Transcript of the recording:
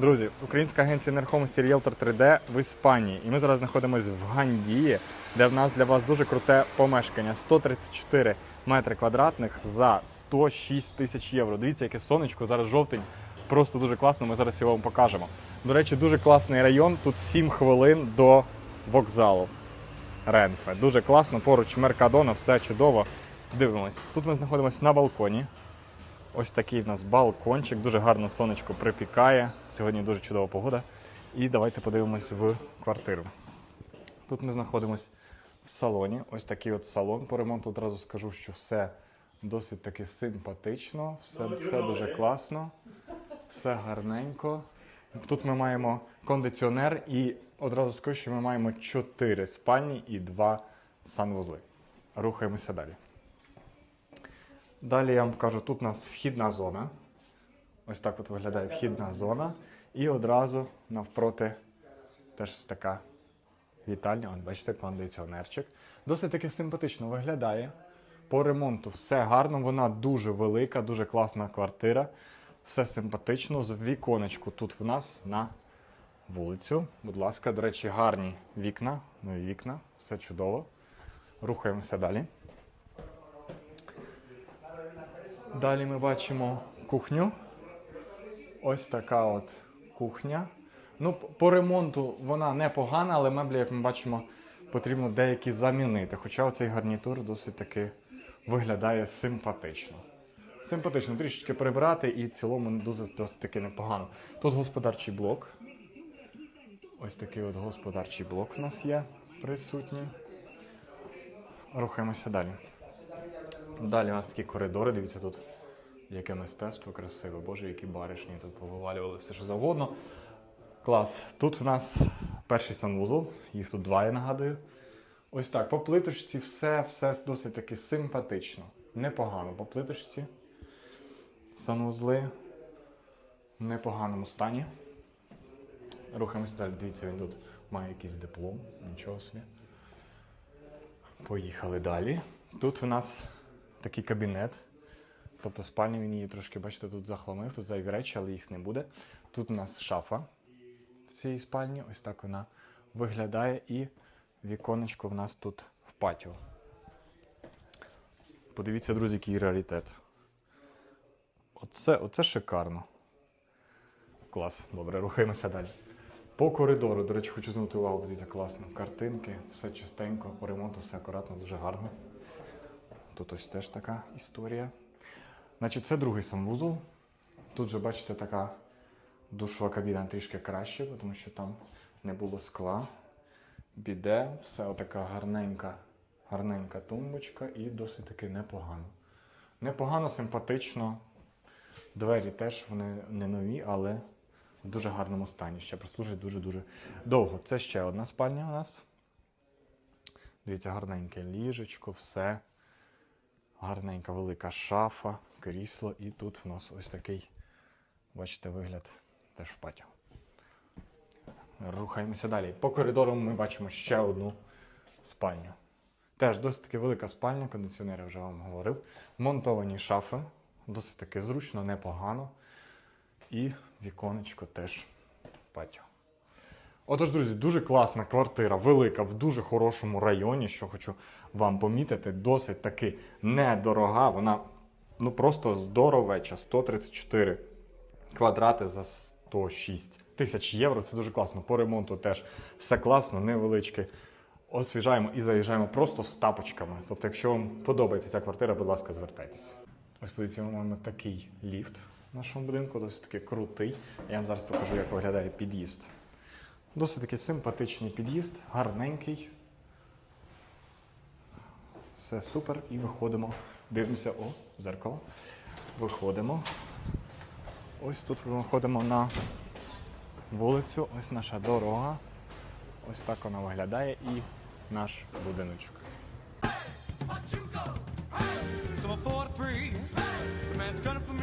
Друзі, українська агенція нерухомості Realtor 3D в Іспанії. І ми зараз знаходимося в Гандії, де в нас для вас дуже круте помешкання. 134 метри квадратних за 106 тисяч євро. Дивіться, яке сонечко, зараз жовтень. Просто дуже класно, ми зараз його вам покажемо. До речі, дуже класний район. Тут 7 хвилин до вокзалу. Ренфе. Дуже класно, поруч Меркадона, все чудово. Дивимось. Тут ми знаходимося на балконі. Ось такий в нас балкончик, дуже гарно сонечко припікає. Сьогодні дуже чудова погода. І давайте подивимось в квартиру. Тут ми знаходимося в салоні. Ось такий от салон по ремонту. Одразу скажу, що все досить таки симпатично, все, все дуже класно, все гарненько. Тут ми маємо кондиціонер і одразу скажу, що ми маємо 4 спальні і 2 санвузли. Рухаємося далі. Далі я вам покажу, тут у нас вхідна зона. Ось так от виглядає вхідна зона. І одразу навпроти теж така вітальня. От бачите, кондиціонерчик. Досить таки симпатично виглядає. По ремонту все гарно, вона дуже велика, дуже класна квартира. Все симпатично. З віконечку тут в нас на вулицю. Будь ласка, до речі, гарні вікна. Нові вікна, все чудово. Рухаємося далі. Далі ми бачимо кухню. Ось така от кухня. Ну, по ремонту вона непогана, але меблі, як ми бачимо, потрібно деякі замінити. Хоча оцей гарнітур досить таки виглядає симпатично. Симпатично, трішечки прибрати і в цілому дуже досить таки непогано. Тут господарчий блок. Ось такий от господарчий блок в нас є присутній. Рухаємося далі. Далі у нас такі коридори, дивіться тут. Яке мистецтво красиве, боже, які баришні тут повивалювали все, що завгодно. Клас. Тут у нас перший санвузол, їх тут два, я нагадую. Ось так, по плиточці все, все досить таки симпатично. Непогано по плиточці. Санвузли в непоганому стані. Рухаємося далі. Дивіться, він тут має якийсь диплом, нічого собі. Поїхали далі. Тут у нас такий кабінет. Тобто спальню він її трошки, бачите, тут захламив, тут зайві речі, але їх не буде. Тут у нас шафа в цій спальні, ось так вона виглядає, і віконечко в нас тут в патіо. Подивіться, друзі, який раритет. Оце, оце шикарно. Клас. Добре, рухаємося далі. По коридору, до речі, хочу звернути увагу, дивіться, класно. Картинки, все чистенько, по ремонту, все акуратно, дуже гарно. Тут ось теж така історія. Значить, це другий санвузол. Тут же, бачите, така душова кабіна трішки краще, тому що там не було скла. Біде, все отака гарненька, гарненька тумбочка і досить таки непогано. Непогано, симпатично. Двері теж вони не нові, але в дуже гарному стані. Ще прослужить дуже-дуже довго. Це ще одна спальня у нас. Дивіться, гарненьке ліжечко, все. Гарненька велика шафа, крісло, і тут в нас ось такий, бачите, вигляд теж в патіо. Рухаємося далі. По коридору ми бачимо ще одну спальню. Теж досить таки велика спальня, кондиціонер я вже вам говорив. Монтовані шафи, досить таки зручно, непогано. І віконечко теж патіо. Отож, друзі, дуже класна квартира, велика, в дуже хорошому районі, що хочу вам помітити, досить таки недорога. Вона ну просто здоровеча, 134 квадрати за 106 тисяч євро. Це дуже класно. По ремонту теж все класно, невеличке. Освіжаємо і заїжджаємо просто з тапочками. Тобто, якщо вам подобається ця квартира, будь ласка, звертайтеся. Ось подивіться, ми маємо такий ліфт в нашому будинку, досить таки крутий. Я вам зараз покажу, як виглядає під'їзд. Досить таки симпатичний під'їзд, гарненький. Все супер. І виходимо. Дивимося, о, зеркало. Виходимо. Ось тут виходимо на вулицю. Ось наша дорога. Ось так вона виглядає і наш будиночок. Summer 43, the man's gunning for.